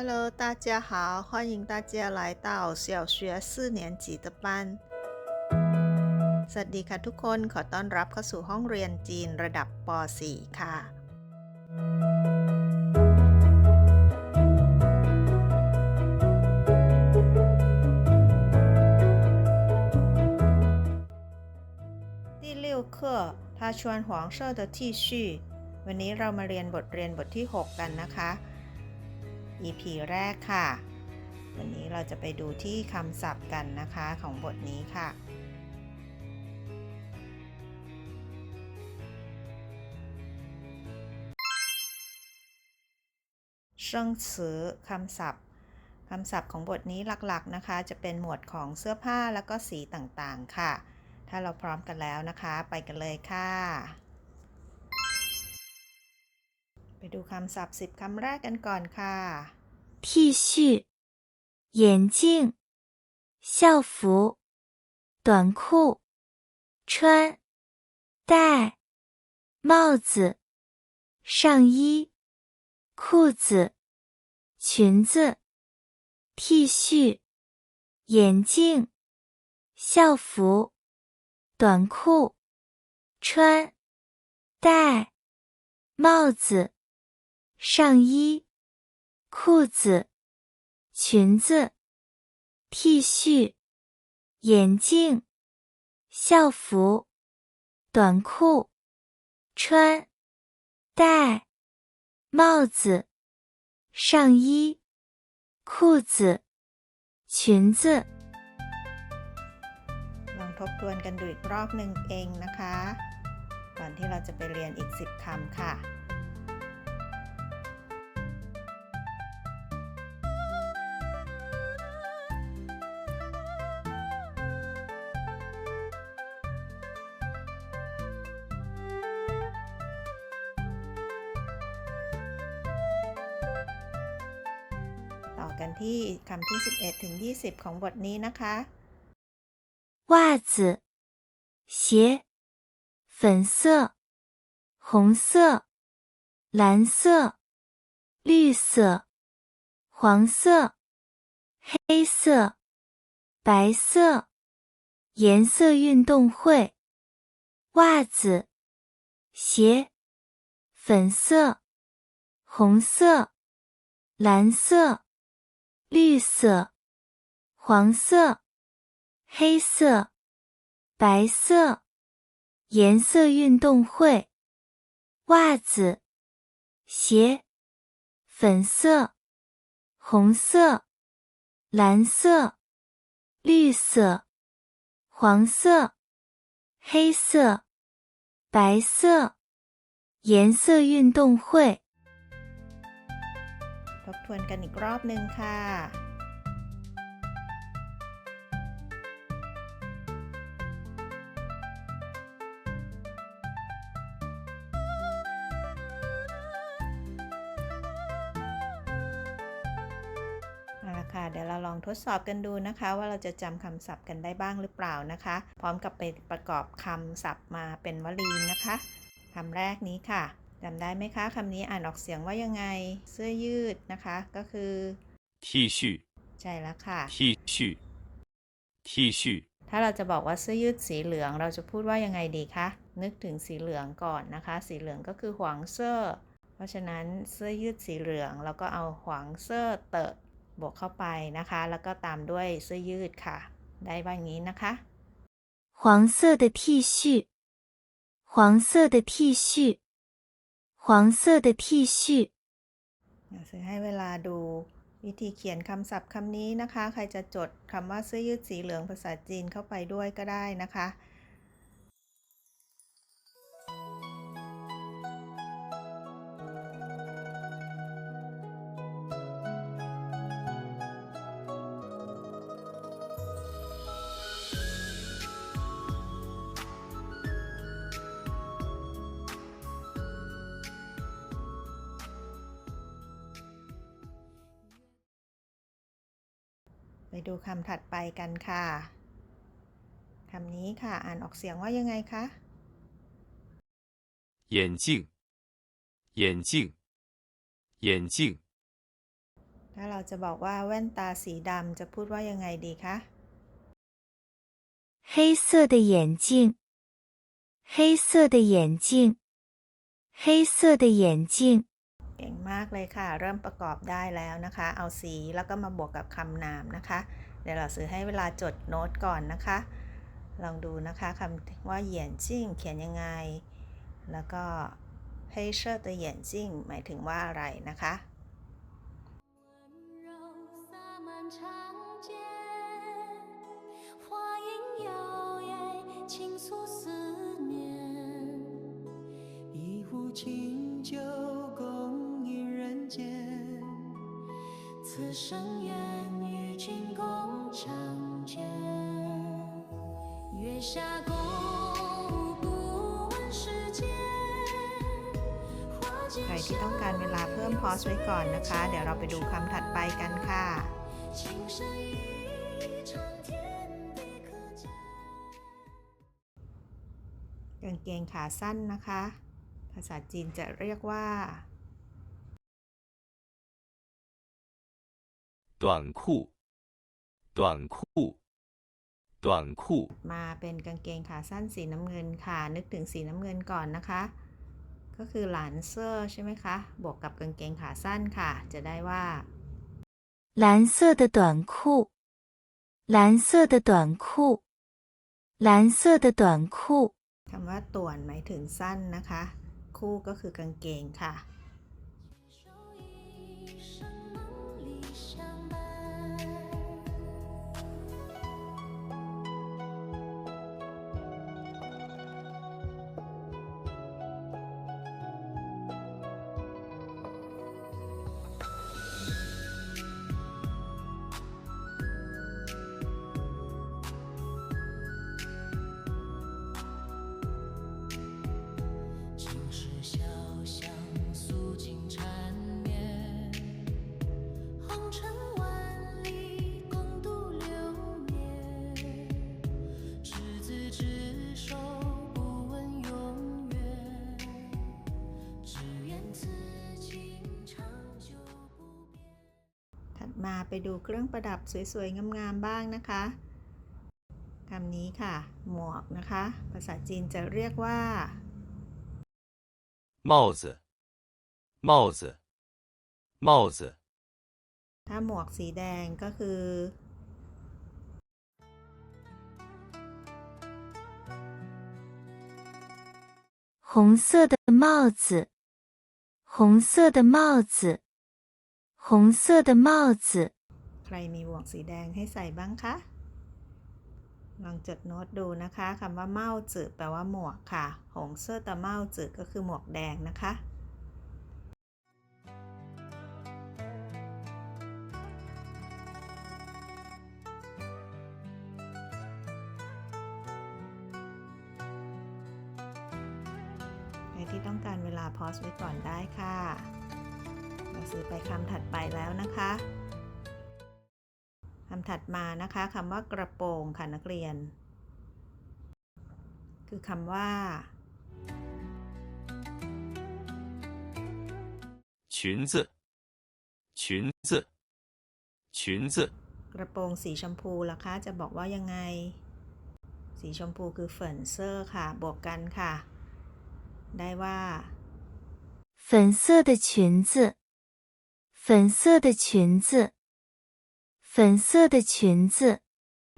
Hello，大家好，欢迎大家来到小学四年级的班。สวัสดีค่ะทุกคน ขอต้อนรับเข้าสู่ห้องเรียนจีนระดับป .4 ค่ะ 第六课他穿黄色的 T 恤วันนี้เรามาเรียนบทเรียนบทที่ 6 กันนะคะ EP แรกค่ะ วันนี้เราจะไปดูที่คำศัพท์กันนะคะของบทนี้ค่ะ เชิงซือคำศัพท์คำศัพท์ของบทนี้หลักๆนะคะ จะเป็นหมวดของเสื้อผ้าแล้วก็สีต่างๆค่ะ ถ้าเราพร้อมกันแล้วนะคะ ไปกันเลยค่ะ ไปดูคำศัพท์ 10คำแรกกันก่อนค่ะ T 恤、眼镜、校服、短裤、穿、戴、帽子、上衣、裤子、裙子、T 恤、眼镜、校服、短裤、穿、戴、帽子、上衣。裤子、裙子、T 恤、眼镜、校服、短裤、穿、戴、帽子、上衣、裤子、裙子。 ลองทบทวนกันดูอีกรอบหนึ่งเองนะคะ ก่อนที่เราจะไปเรียนอีก 10คำค่ะ ที่คำที่ 11 ถึง 20 ของบทนี้นะคะ 袜子、鞋、粉色、红色、蓝色、绿色、黄色、黑色、白色。颜色运动会。袜子、鞋、粉色、红色、蓝色、 绿色、黄色。黑色、白色。颜色运动会。袜子、鞋、粉色、红色、蓝色、绿色、黄色、黑色、白色。颜色运动会。 บทวนกันอีกรอบหนึ่งค่ะ เอาละค่ะ เดี๋ยวเราลองทดสอบกันดูนะคะ ว่าเราจะจำคำศัพท์กันได้บ้างหรือเปล่านะคะ พร้อมกับไปประกอบคำศัพท์มาเป็นวลีนะคะคำแรกนี้ค่ะ จำได้ไหมคะคำนี้อ่านออกเสียงว่ายังไง เสื้อยืดนะคะ ก็คือ T 恤 ใช่แล้วค่ะ T 恤 T 恤 ถ้าเราจะบอกว่าเสื้อยืดสีเหลือง เราจะพูดว่ายังไงดีคะ นึกถึงสีเหลืองก่อนนะคะ สีเหลืองก็คือหวางเสื้อ เพราะฉะนั้นเสื้อยืดสีเหลืองเราก็เอาหวางเสื้อเตอะบวกเข้าไปนะคะ แล้วก็ตามด้วยเสื้อยืดค่ะ ได้บ้างนี้นะคะ 黄色的 T 恤，黄色的 T 恤， 黄色的 T 恤。 เดี๋ยวซื้อให้เวลาดูวิธีเขียนคำศัพท์คำนี้นะคะ ใครจะจดคำว่าเสื้อยืดสีเหลืองภาษาจีนเข้าไปด้วยก็ได้นะคะ ไปดูคำถัดไปกันค่ะ คำนี้ค่ะ อ่านออกเสียงว่ายังไงคะ 眼镜眼镜眼镜 ถ้า ถ้าเราจะบอกว่าแว่นตาสีดำจะพูดว่ายังไงดีคะ 黑色的眼镜，黑色的眼镜，黑色的眼镜。 เก่งมากเลยค่ะ เริ่มประกอบได้แล้วนะคะ เอาสีแล้วก็มาบวกกับคำนามนะคะ เดี๋ยวเราซื้อให้เวลาจดโน้ตก่อนนะคะ ลองดูนะคะคำว่าเหยียนจิ้งเขียนยังไง แล้วก็ให้เชื่อตัวเหยียนจิ้งหมายถึงว่าอะไรนะคะ清酒。此生愿与君共长久。月下共舞，不问世间。花间 ใครที่ต้องการเวลาเพิ่มพอสไว้ก่อนนะคะ เดี๋ยวเราไปดูคำถัดไปกันค่ะ 情深一场，天地可见。 กางเกงขาสั้นนะคะ ภาษาจีนจะเรียกว่า 短裤，短裤，短裤， มาเป็นกางเกงขาสั้นสีน้ำเงินค่ะ นึกถึงสีน้ำเงินก่อนนะคะ ก็คือหลานเซอร์ใช่ไหมคะ บวกกับกางเกงขาสั้นค่ะ จะได้ว่า 蓝色的短裤，蓝色的短裤，蓝色的短裤。 คำว่าต่วนหมายถึงสั้นนะคะ คู่ก็คือกางเกงค่ะ มาไปดูเครื่องประดับสวยๆ งามๆ บ้างนะคะคำนี้ค่ะ หมวกนะคะ ภาษาจีนจะเรียกว่า 帽子，帽子，帽子， ถ้าหมวกสีแดงก็คือ 红色的帽子，红色的帽子， 红色的帽子。 ใครมีหมวกสีแดงให้ใส่บ้างคะ ลองจดโน้ตดูนะคะคำว่าเมาจือแปลว่าหมวกค่ะ หงเสื้อตะเมาจือก็คือหมวกแดงนะคะ นะคะคำว่ากระโปรงค่ะนักเรียน คือคำว่า 裙子，裙子，裙子， กระโปรงสีชมพูล่ะคะ จะบอกว่ายังไง สีชมพูคือเฟินเซอร์ค่ะ บวกกันค่ะ ได้ว่า 粉色的裙子，粉色的裙子， 粉色的裙子。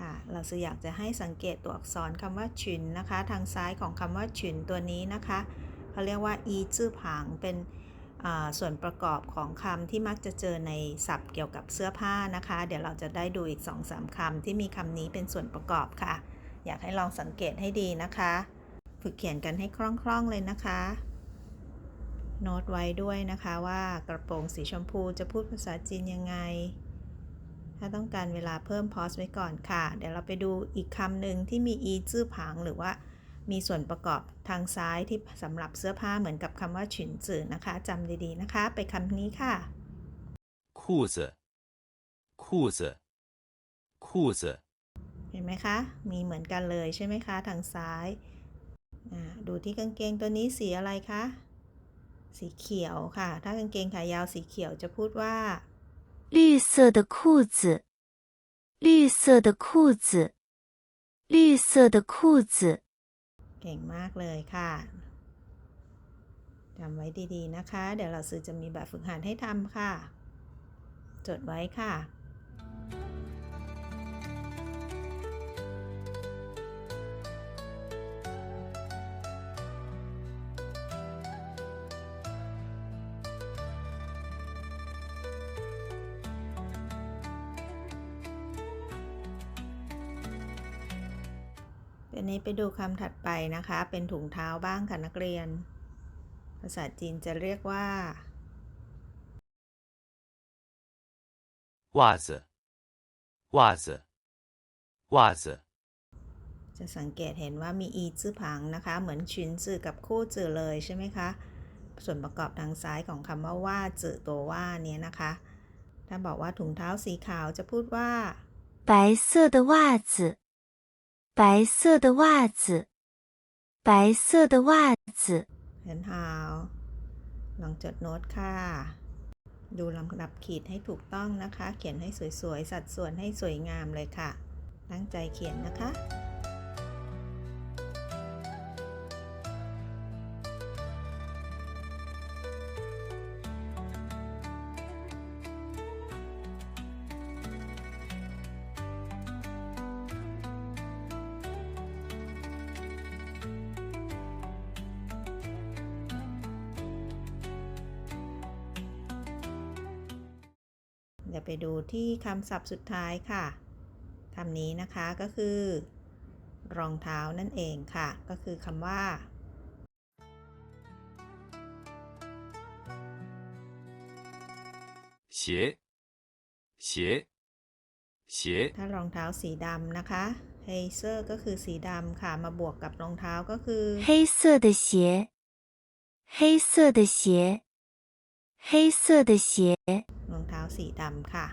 ค่ะ เราจะอยากจะให้สังเกตตัวอักษรคำว่าฉุนนะคะ ทางซ้ายของคำว่าฉุนตัวนี้นะคะเขาเรียกว่าอีจื้อผางเป็นอ่าส่วนประกอบของคำที่มักจะเจอในศัพท์เกี่ยวกับเสื้อผ้านะคะ เดี๋ยวเราจะได้ดูอีก2อสาคำที่มีคำนี้เป็นส่วนประกอบค่ะ อยากให้ลองสังเกตให้ดีนะคะ ฝึกเขียนกันให้คล่องๆเลยนะคะ โน้ตไว้ด้วยนะคะว่ากระโปรงสีชมพูจะพูดภาษาจีนยังไง ถ้าต้องการเวลาเพิ่มพอสไว้ก่อนค่ะ เดี๋ยวเราไปดูอีกคำหนึ่งที่มีอีจื้อผางหรือว่ามีส่วนประกอบทางซ้ายที่สำหรับเสื้อผ้าเหมือนกับคำว่าฉินจื่อนะคะจำดีๆนะคะ ไปคำนี้ค่ะคู่เสื้อคู่เสื้อคู่เสื้เห็นไหมคะ มีเหมือนกันเลยใช่ไหมคะ ทางซ้ายดูที่กางเกงตัวนี้สีอะไรคะ สีเขียวค่ะ ถ้ากางเกงขายาวสีเขียวจะพูดว่า 绿色的裤子，绿色的裤子，绿色的裤子。 เก่งมากเลยค่ะจำไว้ดีๆนะคะ เดี๋ยวเราซื้อจะมีแบบฝึกหัดให้ทำค่ะ จดไว้ค่ะ เป็นนี้ไปดูคำถัดไปนะคะ เป็นถุงเท้าบ้างค่ะนักเรียน ภาษาจีนจะเรียกว่า 袜子，袜子，袜子， จะสังเกตเห็นว่ามีอีจื้อผังนะคะ เหมือนชินจือกับคู่จือเลยใช่ไหมคะ ส่วนประกอบทางซ้ายของคำว่าว่าจือตัวว่าเนี้ยนะคะ ถ้าบอกว่าถุงเท้าสีขาวจะพูดว่า 白色的袜子， 白色的袜子，白色的袜子。 เห็นหาวลองจดโน้ตค่ะ ดูลำดับขีดให้ถูกต้องนะคะ เขียนให้สวยๆ สัดส่วนให้สวยงามเลยค่ะ ตั้งใจเขียนนะคะ เดี๋ยวไปดูที่คำศัพท์สุดท้ายค่ะ คำนี้นะคะก็คือ รองเท้านั่นเองค่ะ ก็คือคำว่า 鞋，鞋，鞋， ถ้ารองเท้าสีดำนะคะ เฮเซอร์ก็คือสีดำค่ะ มาบวกกับรองเท้าก็คือ 黑色的鞋，黑色的鞋， 黑色的鞋。 รองเท้าสีดำค่ะ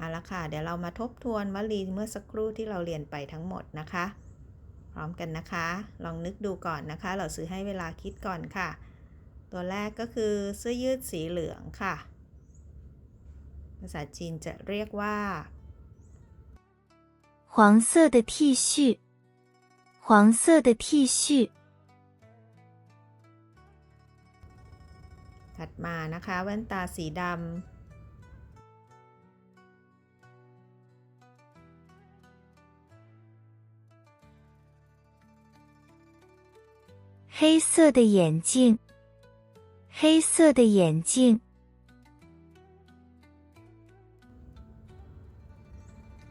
เอาละค่ะ เดี๋ยวเรามาทบทวนวลีเมื่อสักครู่ที่เราเรียนไปทั้งหมดนะคะ พร้อมกันนะคะ ลองนึกดูก่อนนะคะ เราซื้อให้เวลาคิดก่อนค่ะ ตัวแรกก็คือเสื้อยืดสีเหลืองค่ะ ภาษาจีนจะเรียกว่า 黄色的 T 恤，黄色的 T 恤， ถัดมานะคะ แว่นตาสีด 黑色的眼镜，黑色的眼镜， ำ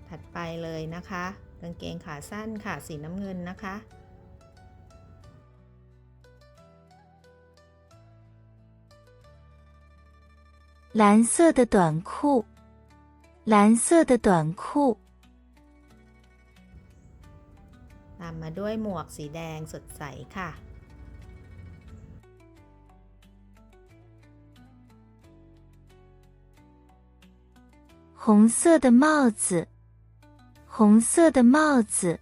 ถัดไปเลยนะคะกางเกงขาสั้นค่ะ สีน้ำเงินนะคะ 蓝色的短裤，蓝色的短裤， ตามมาด้วยหมวกสีแดงสดใสค่ะ 红色的帽子，红色的帽子，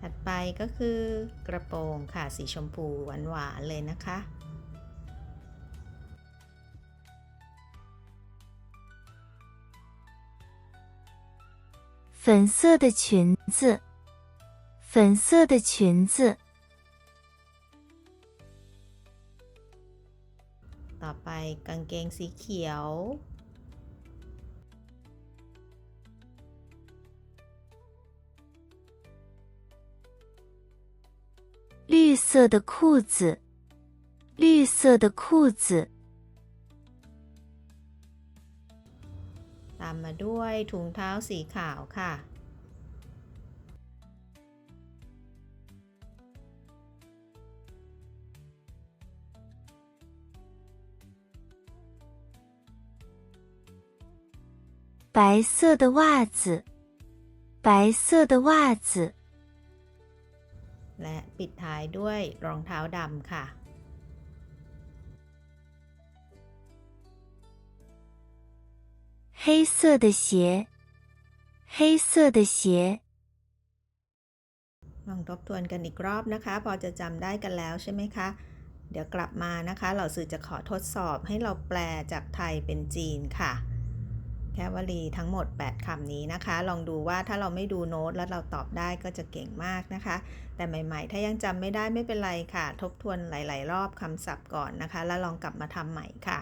ถัดไปก็คือกระโปรงค่ะ สีชมพูหวานๆเลยนะคะ 粉色的裙子，粉色的裙子， กางเกงสีเขียว 绿色的裤子，绿色的裤子， ตามมาด้วยถุงเท้าสีขาวค่ะ 白色的袜子，白色的袜子， และปิดท้ายด้วยรองเท้าดำค่ะ 黑色的鞋，黑色的鞋， ลองทบทวนกันอีกรอบนะคะ พอจะจำได้กันแล้วใช่ไหมคะ เดี๋ยวกลับมานะคะ เราสื่อจะขอทดสอบให้เราแปลจากไทยเป็นจีนค่ะ แค่วลีทั้งหมด 8คำนี้นะคะ ลองดูว่าถ้าเราไม่ดูโน้ตแล้วเราตอบได้ก็จะเก่งมากนะคะ แต่ใหม่ ๆ ถ้ายังจำไม่ได้ไม่เป็นไรค่ะ ทบทวนหลาย ๆ รอบคำศัพท์ก่อนนะคะ แล้วลองกลับมาทำใหม่ค่ะ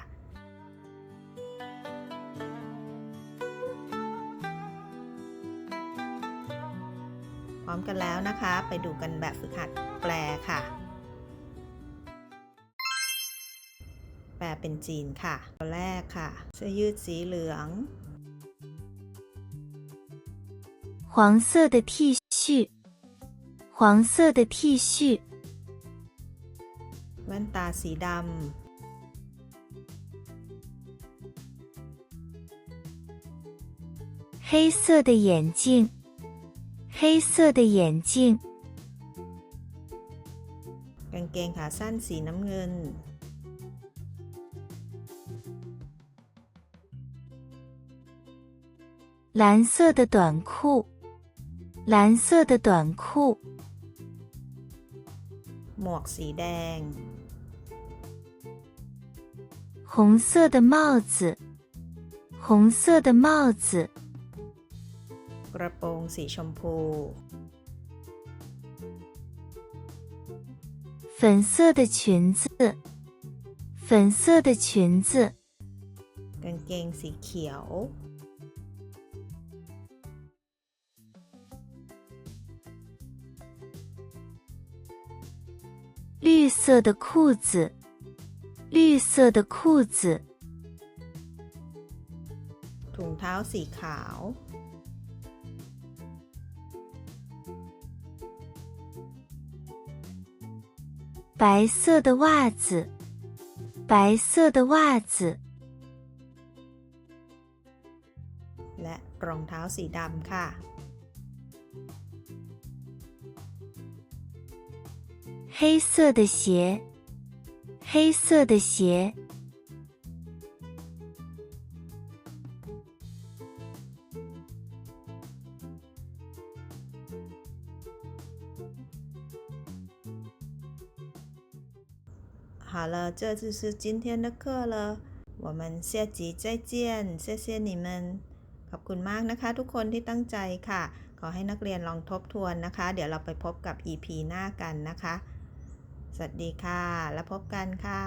พร้อมกันแล้วนะคะ ไปดูกันแบบฝึกหัดแปลค่ะ แปลเป็นจีนค่ะ ตัวแรกค่ะ เสื้อยืดสีเหลือง 黄色的 T 恤，黄色的 T 恤， แว่นตาสีด 黑色的眼镜，黑色的眼镜， ำ กางเกงขาสั้นสีน้ำเงิน 蓝色的短裤，蓝色的短裤， หมวกสีแดง 红色的帽子，红色的帽子， กระโปรงสีชมพู 粉色的裙子，粉色的裙子， กางเกงสีเขียว 绿色的裤子，绿色的裤子， ถุงเท้าสีขาว 白色的袜子，白色的袜子， และรองเท้าสีดำค่ะ 黑色的鞋，黑色的鞋， 好了，这就是今天的课了。我们下集再见，谢谢你们。ขอบคุณมากนะคะ ทุกคนที่ตั้งใจค่ะ ขอให้นักเรียนลองทบทวนนะคะ เดี๋ยวเราไปพบกับ EP หน้ากันนะคะ สวัสดีค่ะ แล้วพบกันค่ะ